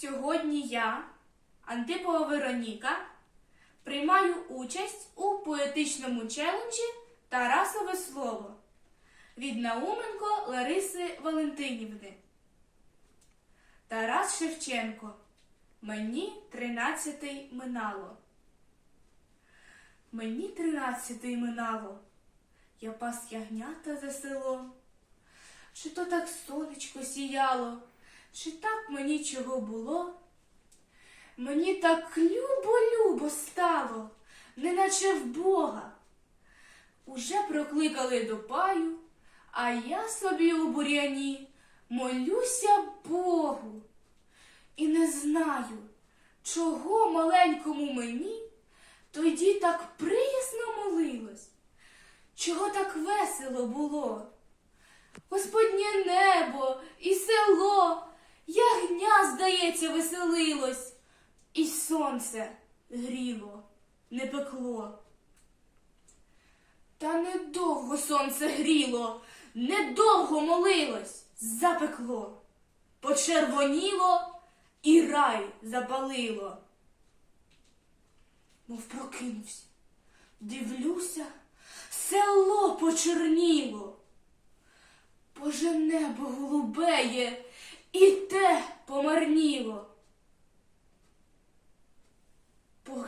Сьогодні я, Антипова Вероніка, приймаю участь у поетичному челенджі Тарасове слово від Науменко Лариси Валентинівни. Тарас Шевченко. Мені тринадцятий минало. Мені тринадцятий минало. Я пас ягнята за селом. Чи то так сонечко сіяло, чи так мені чого було? Мені так любо-любо стало, неначе в Бога. Уже прокликали до паю, а я собі у бур'яні молюся Богу. І не знаю, чого маленькому мені тоді так приязно молилось, чого так весело було. Господнє небо і здається, веселилось, і сонце гріло, не пекло. Та недовго сонце гріло, недовго молилось, запекло, почервоніло і рай запалило. Мов прокинувся, дивлюся, село почерніло. Боже небо голубеє, і те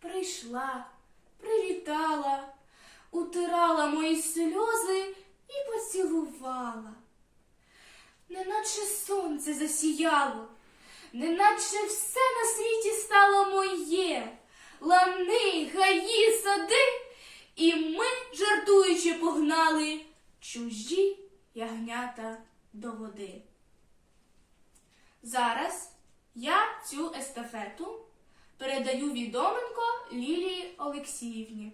Прийшла, привітала, утирала мої сльози і поцілувала. Неначе сонце засіяло, неначе все на світі стало моє, лани, гаї, сади, і ми, жартуючи, погнали чужі ягнята до води. Зараз я цю естафету передаю відоменко Лілії Олексіївні.